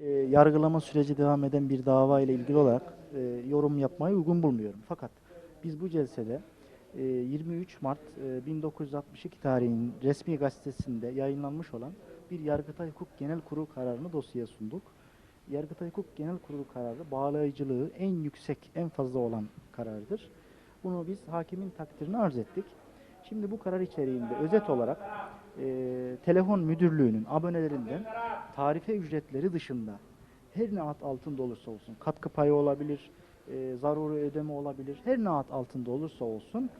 e, yargılama süreci devam eden bir dava ile ilgili olarak e, yorum yapmayı uygun bulmuyorum. Fakat biz bu celsede e, 23 Mart e, 1962 tarihinin resmi gazetesinde yayınlanmış olan bir Yargıtay Hukuk Genel Kurulu kararını dosyaya sunduk. Yargıtay Hukuk Genel Kurulu kararı bağlayıcılığı en yüksek, en fazla olan karardır. Bunu biz hakimin takdirini arz ettik. Şimdi bu karar içeriğinde özet olarak e, telefon müdürlüğünün abonelerinden tarife ücretleri dışında her ne ad altında olursa olsun, katkı payı olabilir, e, zaruri ödeme olabilir, her ne ad altında olursa olsun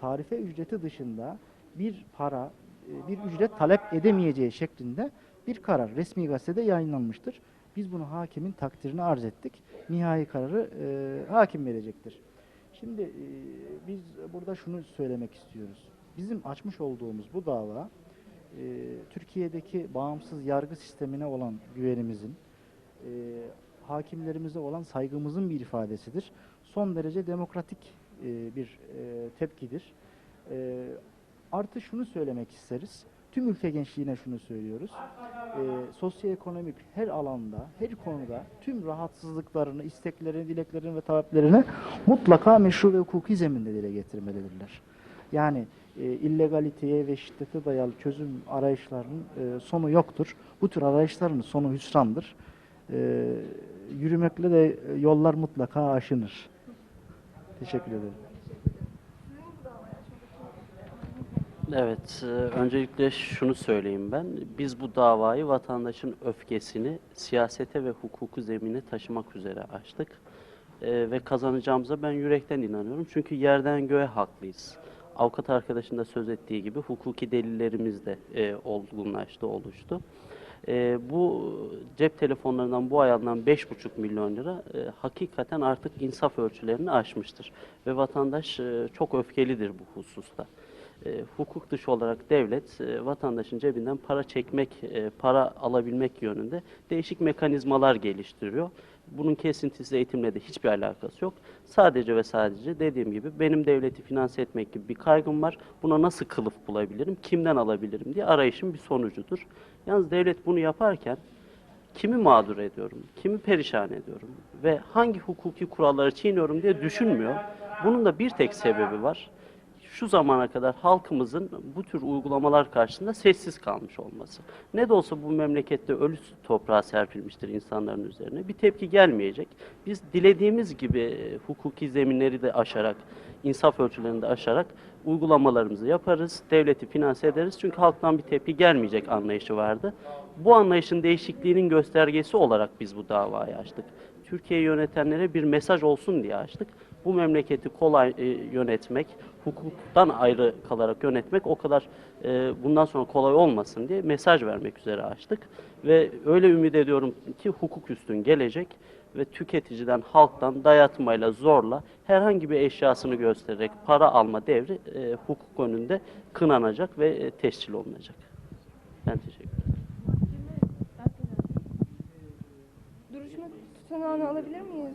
tarife ücreti dışında bir para, e, bir ücret talep edemeyeceği şeklinde bir karar resmi gazetede yayınlanmıştır. Biz bunu hakimin takdirini arz ettik. Nihai kararı e, hakim verecektir. Şimdi e, biz burada şunu söylemek istiyoruz. Bizim açmış olduğumuz bu dava e, Türkiye'deki bağımsız yargı sistemine olan güvenimizin, e, hakimlerimize olan saygımızın bir ifadesidir. Son derece demokratik e, bir e, tepkidir. E, artı şunu söylemek isteriz. Tüm ülke gençliğine şunu söylüyoruz. E, sosyoekonomik her alanda, her konuda tüm rahatsızlıklarını, isteklerini, dileklerini ve taleplerini mutlaka meşru ve hukuki zeminde dile getirmelidirler. Yani e, illegaliteye ve şiddete dayalı çözüm arayışlarının e, sonu yoktur. Bu tür arayışların sonu hüsrandır. E, yürümekle de yollar mutlaka aşınır. Teşekkür ederim. Evet, e, öncelikle şunu söyleyeyim ben. Biz bu davayı vatandaşın öfkesini siyasete ve hukuku zemine taşımak üzere açtık. E, ve kazanacağımıza ben yürekten inanıyorum. Çünkü yerden göğe haklıyız. Avukat arkadaşın da söz ettiği gibi hukuki delillerimiz de e, olgunlaştı, oluştu. E, bu cep telefonlarından bu ay alınan 5,5 milyon lira e, hakikaten artık insaf ölçülerini aşmıştır. Ve vatandaş e, çok öfkelidir bu hususta e, hukuk dışı olarak devlet e, vatandaşın cebinden para çekmek, e, para alabilmek yönünde değişik mekanizmalar geliştiriyor. Bunun kesintisiz eğitimle de hiçbir alakası yok. Sadece ve sadece dediğim gibi benim devleti finanse etmek gibi bir kaygım var. Buna nasıl kılıf bulabilirim, kimden alabilirim diye arayışın bir sonucudur. Yalnız devlet bunu yaparken kimi mağdur ediyorum, kimi perişan ediyorum ve hangi hukuki kuralları çiğniyorum diye düşünmüyor. Bunun da bir tek sebebi var şu zamana kadar halkımızın bu tür uygulamalar karşısında sessiz kalmış olması. Ne de olsa bu memlekette ölü toprağa serpilmiştir insanların üzerine. Bir tepki gelmeyecek. Biz dilediğimiz gibi e, hukuki zeminleri de aşarak, insaf ölçülerini de aşarak uygulamalarımızı yaparız, devleti finanse ederiz. Çünkü halktan bir tepki gelmeyecek anlayışı vardı. Bu anlayışın değişikliğinin göstergesi olarak biz bu davayı açtık. Türkiye'yi yönetenlere bir mesaj olsun diye açtık. Bu memleketi kolay e, yönetmek, hukuktan ayrı kalarak yönetmek o kadar e, bundan sonra kolay olmasın diye mesaj vermek üzere açtık. Ve öyle ümit ediyorum ki hukuk üstün gelecek ve tüketiciden, halktan dayatmayla, zorla herhangi bir eşyasını göstererek para alma devri e, hukuk önünde kınanacak ve e, tescil olunacak. Ben teşekkür ederim. Duruşma tutanağını alabilir miyiz?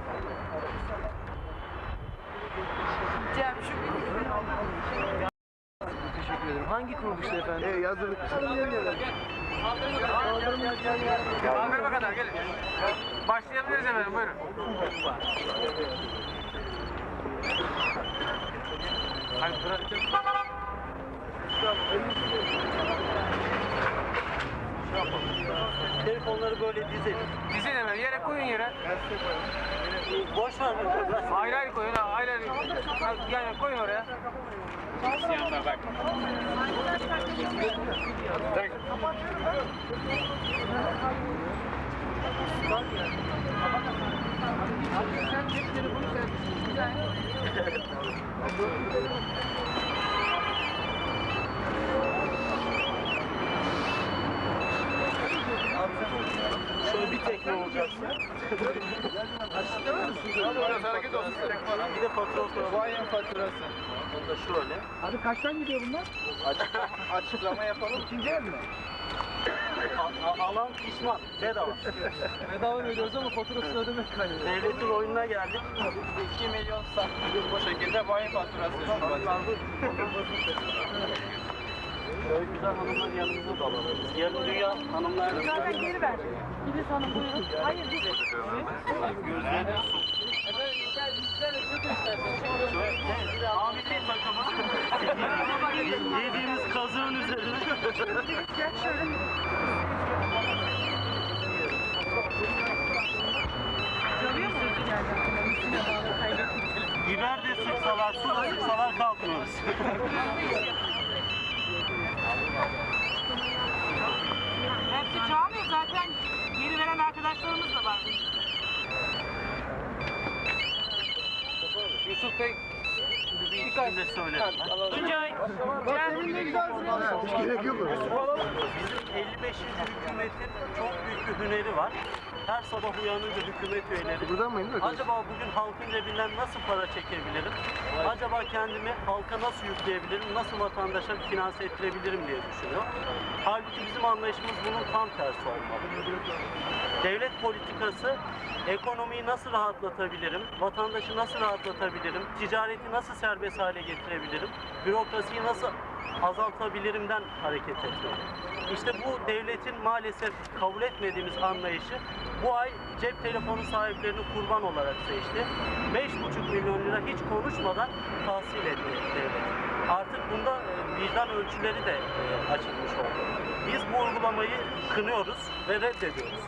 görüşürüz. Teşekkür ederim. Hangi kuruluşta efendim? E, yazılı. Kaldırma kadar gelin. Başlayabiliriz efendim buyurun. Hadi bırakın. Telefonları böyle dizelim. Dizin efendim yere koyun yere. Boş ver. Ayrı ayrı koyun. ha, Ayrı ayrı. Yani koyun oraya. Siyahlar bak. Şöyle bir alacaksın. Bir de fatura soralım. Bayan faturası. O da şöyle. Abi kaçtan gidiyor bunlar? Açıklama yapalım. İkinci el mi? A- alan pişman. Bedava. Bedava veriyoruz ama faturasını ödemek kaynıyor. Devletin oyununa geldik. 2 milyon saklıyoruz bu şekilde bayan faturası. Şöyle güzel hanımlar yanımıza da alalım. Yarın dünya hanımlar... geri ver. Filiz Hanım buyurun. Hayır biz Amiri takımı. Yediğimiz kazığın üzerine. Biber de sıksalar, su da sıksalar kalkmıyoruz. Veren arkadaşlarımız da var. Yusuf Bey. Bir de söyledim. Tuncay, Bizim 55. hükümetin çok büyük bir hüneri var. Her sabah uyanınca hükümet üyeleri. Buradan mı Acaba bugün halkın cebinden nasıl para çekebilirim? Acaba kendimi halka nasıl yükleyebilirim? Nasıl vatandaşa finanse ettirebilirim diye düşünüyor. Halbuki bizim anlayışımız bunun tam tersi olmalı. Devlet politikası ekonomiyi nasıl rahatlatabilirim, vatandaşı nasıl rahatlatabilirim, ticareti nasıl serbest hale getirebilirim, bürokrasiyi nasıl azaltabilirimden hareket etmeli. İşte bu devletin maalesef kabul etmediğimiz anlayışı bu ay cep telefonu sahiplerini kurban olarak seçti. 5,5 milyon lira hiç konuşmadan tahsil etti devlet. Artık bunda e, vicdan ölçüleri de e, açılmış oldu. Biz bu uygulamayı kınıyoruz ve reddediyoruz.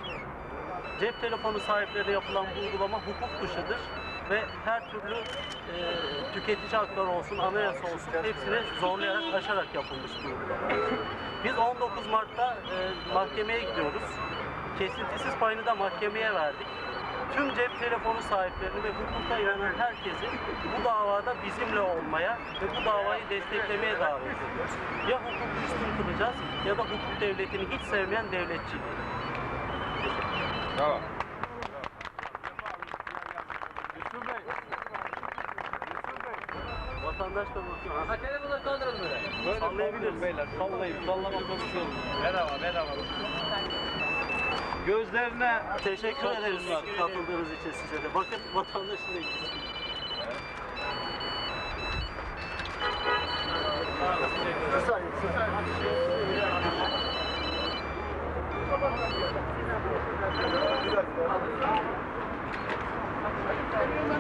Cep telefonu sahiplerine yapılan bu uygulama hukuk dışıdır ve her türlü e, tüketici hakları olsun, anayasa olsun hepsini zorlayarak, aşarak yapılmış bir uygulama. Biz 19 Mart'ta e, mahkemeye gidiyoruz. Kesintisiz payını da mahkemeye verdik. Tüm cep telefonu sahiplerini ve hukuka inanan herkesi bu davada bizimle olmaya ve bu davayı desteklemeye davet ediyoruz. Ya hukuku üstün kılacağız ya da hukuk devletini hiç sevmeyen devletçiliği. Bravo. Vatandaş da bakıyor. Ha telefonu kaldırın böyle. Böyle Sallayabiliriz. beyler. Sallayıp sallama konuşuyoruz. Bedava bedava. Gözlerine Teşekkür ederiz katıldığınız için size de. Bakın vatandaşın da ilgisi.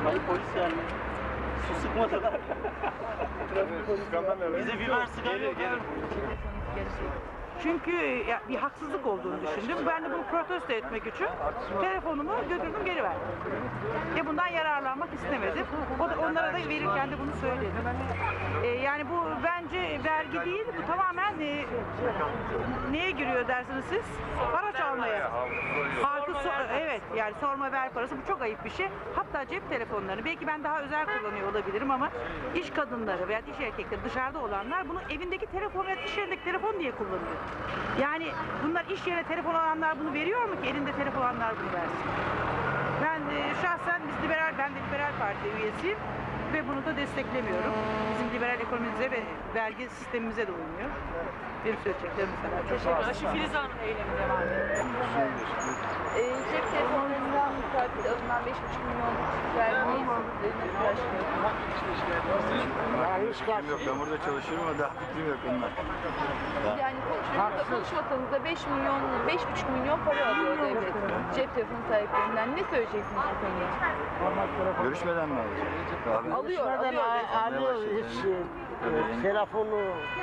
Hayır polis geldi. Su sıkmadılar. Bize biber sıkan yok. Çünkü ya, bir haksızlık olduğunu düşündüm. Ben de bunu protesto etmek için telefonumu götürdüm geri verdim. Ve bundan yararlanmak istemedim. O da onlara da verirken de bunu söyledim. Ee, yani bu bence vergi değil, bu tamamen e, neye giriyor dersiniz siz? Para çalmaya. Halkı so- evet yani sorma ver parası bu çok ayıp bir şey. Hatta cep telefonlarını belki ben daha özel kullanıyor olabilirim ama iş kadınları veya iş erkekleri dışarıda olanlar bunu evindeki telefon veya iş yerindeki telefon diye kullanıyor. Yani bunlar iş yerine telefon alanlar bunu veriyor mu ki elinde telefon alanlar bunu versin? Ben e, şahsen biz liberal, ben de liberal parti üyesiyim ve bunu da desteklemiyorum. Bizim liberal ekonomimize ve vergi sistemimize de uymuyor. Benim söyleyeceklerim bu kadar. Teşekkür ederim. Şu Filiz Hanım eylemi devam ediyor. e, cep telefonlarından müteahhit alınan 5,5 milyon vergiyi nasıl karşılıyorsunuz? Fikrim yok. Ben burada çalışıyorum ama daha fikrim yok ondan. Yani konuşmada konuşmadığınızda 5 milyon, 5,5 milyon para alıyor devlet cep telefonu sahiplerinden. Ne söyleyeceksiniz bu konuya? Görüşmeden mi alacak? Ben Alıyor, alıyor. alıyor hiç e, telefonu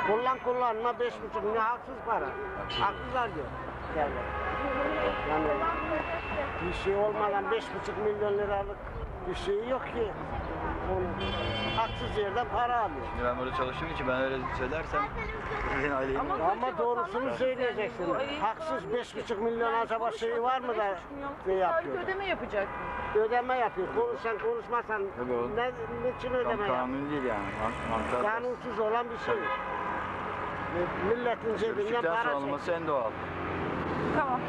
kullan kullanma beş buçuk milyon haksız para. Haksız alıyor. devlet. Yani bir şey olmadan beş buçuk milyon liralık bir şey yok ki. Onun haksız yerden para alıyor. Şimdi ben burada çalıştığım için ben öyle söylersem sizin aileyi Ama doğrusunu söyleyeceksin. Haksız beş buçuk milyon acaba şeyi var mı da ne yapıyor? Sağlık ödeme yapacak ödeme yapıyor. Konuşan konuşmasan Tabii oğlum. ne, niçin ödeme yapıyor? Kanun değil yani. Kanunsuz olan bir şey. Milletin cebinden Düşükten sonra para çekiyor. olması en doğal. Tamam.